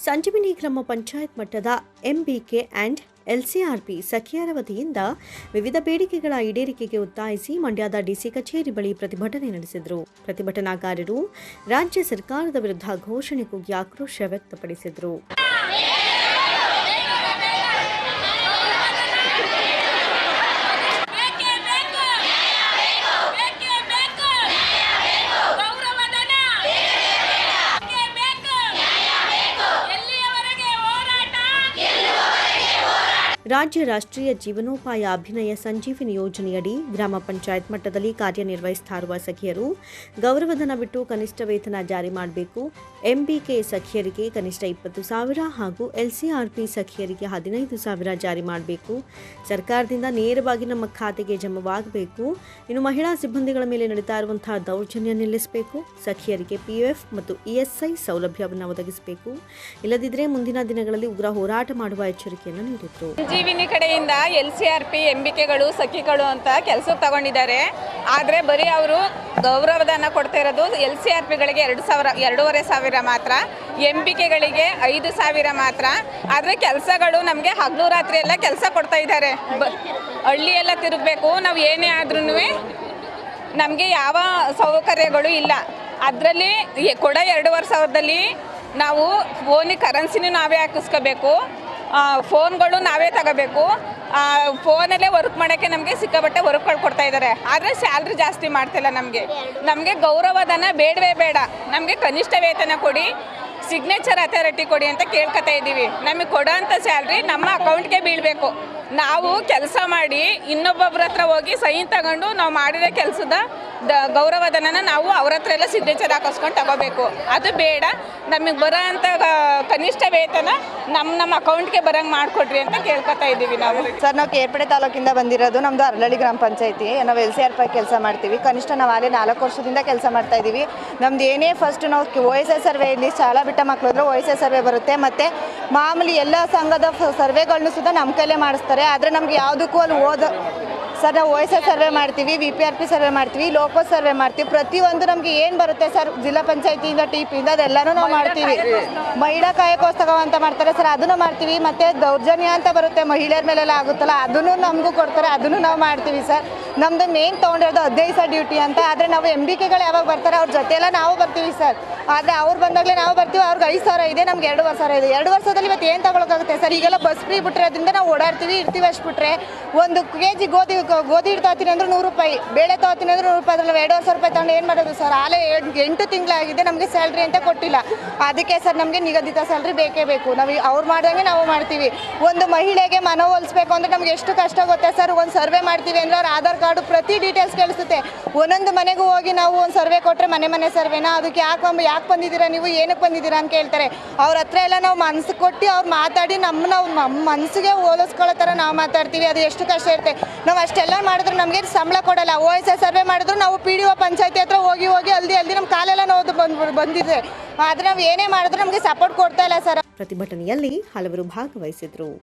ಸಂಜೀವಿನಿ ಗ್ರಾಮ ಪಂಚಾಯತ್ ಮಟ್ಟದ MBK and ಎಲ್ಸಿಆರ್ಪಿ ಸಖಿಯರ ವತಿಯಿಂದ ವಿವಿಧ ಬೇಡಿಕೆಗಳ ಈಡೇರಿಕೆಗೆ ಒತ್ತಾಯಿಸಿ ಮಂಡ್ಯದ ಡಿಸಿ ಕಚೇರಿ ಬಳಿ ಪ್ರತಿಭಟನೆ ನಡೆಸಿದರು. ಪ್ರತಿಭಟನಾಕಾರರು ರಾಜ್ಯ ಸರ್ಕಾರದ ವಿರುದ್ಧ ಘೋಷಣೆ ಕೂಗಿ ಆಕ್ರೋಶ ವ್ಯಕ್ತಪಡಿಸಿದರು ಬೇಕೇ ಬೇಕು ಬೇಕೇ ಬೇಕು ಗೌರವಧನ ಬೇಕೇ ಬೇಕು ಎಲ್ಲಿಯವರೆಗೆ ಹೋರಾಟ ರಾಜ್ಯ ರಾಷ್ಟ್ರೀಯ ಜೀವನೋಪಾಯ ಅಭಿನಯ ಸಂಜೀವಿನಿ ಯೋಜನೆಯಡಿ ಗ್ರಾಮ ಪಂಚಾಯತ್ ಮಟ್ಟದಲ್ಲಿ ಕಾರ್ಯನಿರ್ವಹಿಸ್ತಾ ಇರುವ ಸಖಿಯರು ಗೌರವಧನ ಬಿಟ್ಟು ಕನಿಷ್ಠ ವೇತನ ಜಾರಿ ಮಾಡಬೇಕು. ಎಂಬಿಕೆ ಸಖಿಯರಿಗೆ ಕನಿಷ್ಠ ಇಪ್ಪತ್ತು ಸಾವಿರ ಹಾಗೂ ಎಲ್ಸಿಆರ್ಪಿ ಸಖಿಯರಿಗೆ ಹದಿನೈದು ಸಾವಿರ ಜಾರಿ ಮಾಡಬೇಕು. ಸರ್ಕಾರದಿಂದ ನೇರವಾಗಿ ನಮ್ಮ ಖಾತೆಗೆ ಜಮವಾಗಬೇಕು. ಇನ್ನು ಮಹಿಳಾ ಸಿಬ್ಬಂದಿಗಳ ಮೇಲೆ ನಡೀತಾ ಇರುವಂತಹ ದೌರ್ಜನ್ಯ ನಿಲ್ಲಿಸಬೇಕು. ಸಖಿಯರಿಗೆ ಪಿಎಫ್ ಮತ್ತು ಇಎಸ್ಐ ಸೌಲಭ್ಯವನ್ನು ಒದಗಿಸಬೇಕು. ಇಲ್ಲದಿದ್ದರೆ ಮುಂದಿನ ದಿನಗಳಲ್ಲಿ ಉಗ್ರ ಹೋರಾಟ ಮಾಡುವ ಎಚ್ಚರಿಕೆಯನ್ನು ನೀಡಿದರು. ಸಂಜೀವಿನಿ ಕಡೆಯಿಂದ ಎಲ್ ಸಿ ಆರ್ ಪಿ ಎಂಬಿಕೆಗಳು ಸಖಿಗಳು ಅಂತ ಕೆಲಸಕ್ಕೆ ತಗೊಂಡಿದ್ದಾರೆ. ಆದರೆ ಬರೀ ಅವರು ಗೌರವಧನ ಕೊಡ್ತಾ ಇರೋದು ಎಲ್ ಸಿ ಆರ್ ಪಿಗಳಿಗೆ ಎರಡು ಸಾವಿರ, ಎರಡೂವರೆ ಸಾವಿರ ಮಾತ್ರ. ಎಂಬಿಕೆಗಳಿಗೆ ಐದು ಸಾವಿರ ಮಾತ್ರ. ಆದರೆ ಕೆಲಸಗಳು ನಮಗೆ ಹಗಲು ರಾತ್ರಿ ಎಲ್ಲ ಕೆಲಸ ಕೊಡ್ತಾ ಇದ್ದಾರೆ. ಬ ಹಳ್ಳಿಯೆಲ್ಲ ತಿರುಗಬೇಕು, ನಾವು ಏನೇ ಆದ್ರೂ ನಮಗೆ ಯಾವ ಸೌಕರ್ಯಗಳು ಇಲ್ಲ. ಅದರಲ್ಲಿ ಕೊಡ ಎರಡೂವರೆ ಸಾವಿರದಲ್ಲಿ ನಾವು ಫೋನಿಗೆ ಕರೆನ್ಸಿನೂ ನಾವೇ ಹಾಕಿಸ್ಕೋಬೇಕು. ಫೋನ್ಗಳು ನಾವೇ ತಗೋಬೇಕು. ಫೋನಲ್ಲೇ ವರ್ಕ್ ಮಾಡೋಕ್ಕೆ ನಮಗೆ ಸಿಕ್ಕಾಬಟ್ಟೆ ವರ್ಕ್ ಕೊಡ್ತಾ ಇದ್ದಾರೆ ಆದರೆ ಸ್ಯಾಲ್ರಿ ಜಾಸ್ತಿ ಮಾಡ್ತಿಲ್ಲ ನಮಗೆ. ನಮಗೆ ಗೌರವಧನ ಬೇಡವೇ ಬೇಡ. ನಮಗೆ ಕನಿಷ್ಠ ವೇತನ ಕೊಡಿ. ಸಿಗ್ನೇಚರ್ ಅಥಾರಿಟಿ ಕೊಡಿ ಅಂತ ಕೇಳ್ಕೊತಾ ಇದ್ದೀವಿ. ನಮಗೆ ಕೊಡೋ ಅಂಥ ಸ್ಯಾಲ್ರಿ ನಮ್ಮ ಅಕೌಂಟ್ಗೆ ಬೀಳಬೇಕು. ನಾವು ಕೆಲಸ ಮಾಡಿ ಇನ್ನೊಬ್ಬೊಬ್ರ ಹತ್ರ ಹೋಗಿ ಸೈನ್ ತಗೊಂಡು ನಾವು ಮಾಡಿದ ಕೆಲಸದ ದ ಗೌರವಧನನ ನಾವು ಅವ್ರ ಹತ್ರ ಎಲ್ಲ ಸಿಗ್ನೇಚರ್ ಹಾಕಿಸ್ಕೊಂಡು ತಗೋಬೇಕು. ಅದು ಬೇಡ. ನಮಗೆ ಬರೋ ಅಂಥ ಕನಿಷ್ಠ ವೇತನ ನಮ್ಮ ನಮ್ಮ ಅಕೌಂಟ್ಗೆ ಬರೋಂಗೆ ಮಾಡಿಕೊಡ್ರಿ ಅಂತ ಕೇಳ್ಕೊತಾ ಇದ್ದೀವಿ ನಾವು. ಸರ್, ನಾವು ಕೇರ್ಪಡೆ ತಾಲೂಕಿಂದ ಬಂದಿರೋದು ನಮ್ಮದು ಅರಳಳ್ಳಿ ಗ್ರಾಮ ಪಂಚಾಯತಿ. ನಾವು ಎಲ್ ಸಿ ಆರ್ ಪೈ ಕೆಲಸ ಮಾಡ್ತೀವಿ. ಕನಿಷ್ಠ ನಾವು ಅಲ್ಲಿ ನಾಲ್ಕು ವರ್ಷದಿಂದ ಕೆಲಸ ಮಾಡ್ತಾ ಇದ್ದೀವಿ ನಮ್ದು ಏನೇ ಫಸ್ಟ್ ನಾವು ಓ ಎಸ್ ಎಸ್ ಸರ್ವೆಯಲ್ಲಿ ಶಾಲಾ ಬಿಟ್ಟ ಮಕ್ಕಳು ಹೋದ್ರೆ ಓ ಎಸ್ ಎಸ್ ಸರ್ವೆ ಬರುತ್ತೆ. ಮತ್ತು ಮಾಮೂಲಿ ಎಲ್ಲ ಸಂಘದ ಸರ್ವೆಗಳನ್ನು ಸುದ ನಮ್ಮ ಕೈಲೇ ಮಾಡಿಸ್ತಾರೆ. ಆದರೆ ನಮ್ಗೆ ಯಾವುದಕ್ಕೂ ಅಲ್ಲಿ ಓದ ಸರ್ ನಾವು ಓ ಎಸ್ ಎಸ್ ಸರ್ವೆ ಮಾಡ್ತೀವಿ V P R P survey ಮಾಡ್ತೀವಿ ಲೋಕೋ ಸರ್ವೆ ಮಾಡ್ತೀವಿ. ಪ್ರತಿಯೊಂದು ನಮಗೆ ಏನು ಬರುತ್ತೆ ಸರ್? ಜಿಲ್ಲಾ ಪಂಚಾಯತಿಯಿಂದ ಟಿ ಪಿಯಿಂದ ಅದೆಲ್ಲನೂ ನಾವು ಮಾಡ್ತೀವಿ. ಮಹಿಳಾ ಕಾಯಕೋತ್ಸವ ಅಂತ ಮಾಡ್ತಾರೆ ಸರ್ ಅದನ್ನು ಮಾಡ್ತೀವಿ. ಮತ್ತು ದೌರ್ಜನ್ಯ ಅಂತ ಬರುತ್ತೆ ಮಹಿಳೆಯರ ಮೇಲೆಲ್ಲ ಆಗುತ್ತಲ್ಲ ಅದನ್ನು ನಮಗೂ ಕೊಡ್ತಾರೆ ಅದನ್ನು ನಾವು ಮಾಡ್ತೀವಿ ಸರ್. ನಮ್ಮದು ಮೇನ್ ತೊಗೊಂಡಿರೋದು ಹದಿನೈದು ಸರ್ ಡ್ಯೂಟಿ ಅಂತ ಆದರೆ ನಾವು ಎಂ ಬಿ ಕೆಗಳು ಯಾವಾಗ ಬರ್ತಾರೆ ಅವ್ರ ಜೊತೆ ಎಲ್ಲ ನಾವು ಬರ್ತೀವಿ ಸರ್. ಆದರೆ ಅವ್ರು ಬಂದಾಗಲೇ ನಾವು ಬರ್ತೀವಿ, ಅವ್ರಿಗೆ ಐದು ಸಾವಿರ ಇದೆ, ನಮ್ಗೆ ಎರಡು ಸಾವಿರ ಇದೆ. ಎರಡು ವರ್ಷದಲ್ಲಿ ಇವತ್ತು ಏನು ತಗೊಳಕ್ಕಾಗುತ್ತೆ ಸರ್? ಈಗೆಲ್ಲ ಬಸ್ ಫ್ರೀ ಬಿಟ್ಟಿರೋದ್ರಿಂದ ನಾವು ಓಡಾಡ್ತೀವಿ, ಇರ್ತೀವಿ ಅಷ್ಟು ಬಿಟ್ರೆ. ಒಂದು ಕೆ ಜಿ ಗೋಧಿ ಗೋಧಿ ಹಿಟ್ಟು ಅಂದ್ರೆ ನೂರು ರೂಪಾಯಿ, ಬೇಳೆ ತಗೋತೀನಿ ಅಂದ್ರೆ ನೂರು ರೂಪಾಯಿ, ಅದ್ರಲ್ಲಿ ಎರಡು ಸಾವಿರ ರೂಪಾಯಿ ತಗೊಂಡು ಏನು ಮಾಡೋದು ಸರ್? ಆಲೇ ಎಂಟು ತಿಂಗಳಾಗಿದೆ, ನಮಗೆ ಸ್ಯಾಲ್ರಿ ಅಂತ ಕೊಟ್ಟಿಲ್ಲ. ಅದಕ್ಕೆ ಸರ್ ನಮಗೆ ನಿಗದಿತ ಸ್ಯಾಲ್ರಿ ಬೇಕೇ ಬೇಕು. ನಾವು ಅವ್ರು ಮಾಡ್ದಂಗೆ ನಾವು ಮಾಡ್ತೀವಿ. ಒಂದು ಮಹಿಳೆಗೆ ಮನವೊಲಿಸ್ಬೇಕು ಅಂದ್ರೆ ನಮ್ಗೆ ಎಷ್ಟು ಕಷ್ಟ ಗೊತ್ತೆ ಸರ್? ಒಂದು ಸರ್ವೆ ಮಾಡ್ತೀವಿ ಅಂದ್ರೆ ಅವ್ರ ಆಧಾರ್ ಕಾರ್ಡು ಪ್ರತಿ ಡೀಟೇಲ್ಸ್ ಕೇಳಿಸುತ್ತೆ. ಒಂದೊಂದು ಮನೆಗೂ ಹೋಗಿ ನಾವು ಒಂದು ಸರ್ವೆ ಕೊಟ್ಟರೆ ಮನೆ ಮನೆ ಸರ್ವೆನಾ ಅದಕ್ಕೆ ಯಾಕೆ ಬಂದು ಯಾಕೆ ಬಂದಿದ್ದೀರಾ ನೀವು? ಏನಕ್ಕೆ ಬಂದಿದ್ದೀರಾ ಅಂತ ಕೇಳ್ತಾರೆ ಅವ್ರ ಹತ್ರ ಎಲ್ಲ ನಾವು ಮನಸ್ಸು ಕೊಟ್ಟು ಅವ್ರು ಮಾತಾಡಿ ನಮ್ಮ ನಾವು ಮನಸ್ಸಿಗೆ ಹೋಲಿಸ್ಕೊಳ್ಳೋ ಥರ ನಾವು ಮಾತಾಡ್ತೀವಿ. ಅದು ಎಷ್ಟು ಕಷ್ಟ ಇರುತ್ತೆ. ನಾವು ಅಷ್ಟೆಲ್ಲ ಮಾಡಿದ್ರು ನಮಗೆ ಸಂಬಳ ಕೊಡಲ್ಲ. ಓ ಎಸ್ ಎಸ್ ಸರ್ವೆ ಮಾಡಿದ್ರು ನಾವು ಪಿ ಡಿ ಒ ಪಂಚಾಯತಿ ಹತ್ರ ಹೋಗಿ ಹೋಗಿ ಅಲ್ದಿ ಅಲ್ದಿ ನಮ್ಮ ಕಾಲೆಲ್ಲ ನೋವು ಬಂದು ಬಂದಿದೆ. ಆದರೆ ನಾವು ಏನೇ ಮಾಡಿದ್ರು ನಮಗೆ ಸಪೋರ್ಟ್ ಕೊಡ್ತಾ ಇಲ್ಲ ಸರ್. ಪ್ರತಿಭಟನೆಯಲ್ಲಿ ಹಲವರು ಭಾಗವಹಿಸಿದರು.